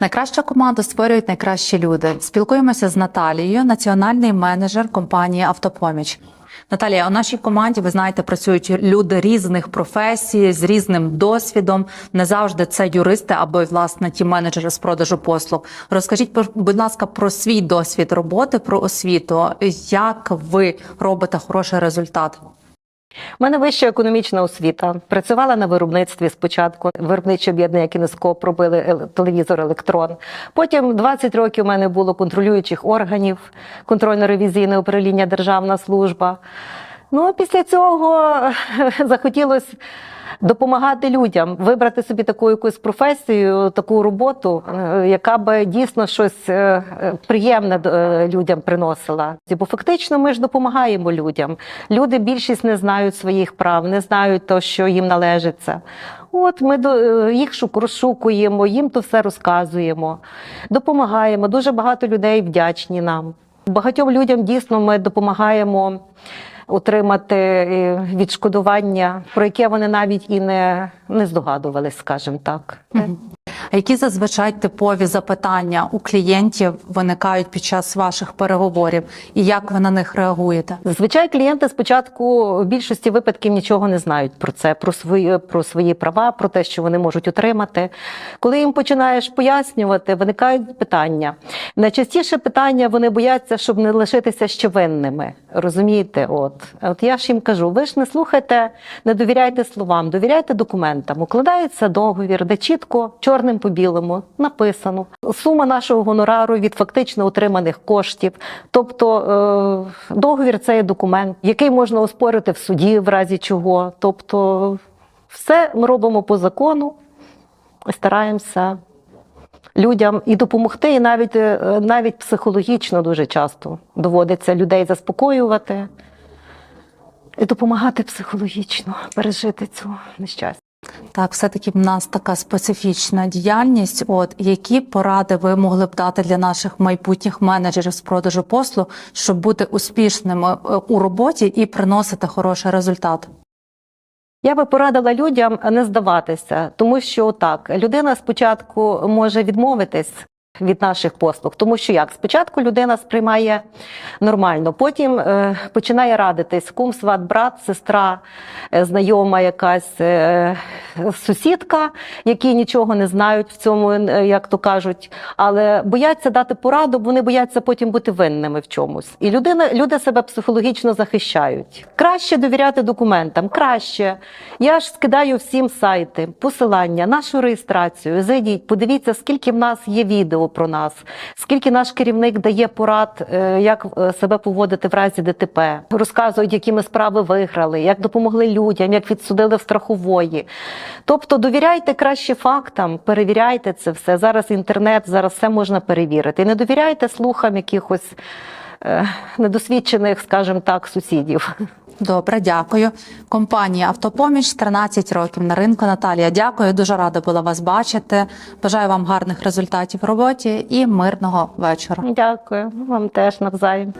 Найкращу команду створюють найкращі люди. Спілкуємося з Наталією, національний менеджер компанії Автопоміч. Наталія, у нашій команді ви знаєте, працюють люди різних професій з різним досвідом. Не завжди це юристи або власне ті менеджери з продажу послуг. Розкажіть, будь ласка, про свій досвід роботи, про освіту. Як ви робите хороший результат? У мене вища економічна освіта. Працювала на виробництві спочатку. Виробниче об'єднання кінескоп робили телевізор електрон. Потім 20 років у мене було контролюючих органів, контрольно-ревізійне управління Державна служба. Ну після цього захотілося допомагати людям, вибрати собі таку якусь професію, таку роботу, е, яка би дійсно щось е, приємне е, людям приносила. Бо фактично ми ж допомагаємо людям. Люди більшість не знають своїх прав, не знають то, що їм належиться. От ми до їх розшукуємо, їм то все розказуємо, допомагаємо. Дуже багато людей вдячні нам. Багатьом людям дійсно ми допомагаємо отримати е, відшкодування, про яке вони навіть і не, не здогадувались, скажімо так. А які зазвичай типові запитання у клієнтів виникають під час ваших переговорів, і як ви на них реагуєте? Зазвичай клієнти спочатку в більшості випадків нічого не знають про це, про свої, про свої права, про те, що вони можуть отримати. Коли їм починаєш пояснювати, виникають питання. Найчастіше питання вони бояться, щоб не лишитися ще винними. Розумієте? От, от я ж їм кажу: ви ж не слухайте, не довіряйте словам, довіряйте документам. Укладається договір, де чітко чорним по білому написано сума нашого гонорару від фактично отриманих коштів. Тобто е, договір це є документ, який можна оспорити в суді, в разі чого. Тобто, все ми робимо по закону, стараємося людям і допомогти, і навіть, е, навіть психологічно дуже часто доводиться людей заспокоювати і допомагати психологічно пережити цю нещастя. Так, все-таки в нас така специфічна діяльність. От які поради ви могли б дати для наших майбутніх менеджерів з продажу послуг, щоб бути успішними е, у роботі і приносити хороший результат? Я би порадила людям не здаватися, тому що так, людина спочатку може відмовитись від наших послуг, тому що як спочатку людина сприймає нормально, потім е, починає радитись кум, сват, брат, сестра, е, знайома якась е, сусідка, які нічого не знають в цьому, е, як то кажуть, але бояться дати пораду, бо вони бояться потім бути винними в чомусь. І людина, люди себе психологічно захищають. Краще довіряти документам, краще. Я ж скидаю всім сайти, посилання, нашу реєстрацію. Зайдіть, подивіться, скільки в нас є відео про нас, скільки наш керівник дає порад, е, як е, себе поводити в разі ДТП. Розказують, які ми справи виграли, як допомогли людям, як відсудили в страхової. Тобто довіряйте краще фактам, перевіряйте це все. Зараз інтернет, зараз все можна перевірити. І не довіряйте слухам якихось недосвідчених, скажімо так, сусідів. Добре, дякую. Компанія Автопоміч 13 років на ринку. Наталія, дякую. Дуже рада була вас бачити. Бажаю вам гарних результатів в роботі і мирного вечора. Дякую, вам теж навзаєм.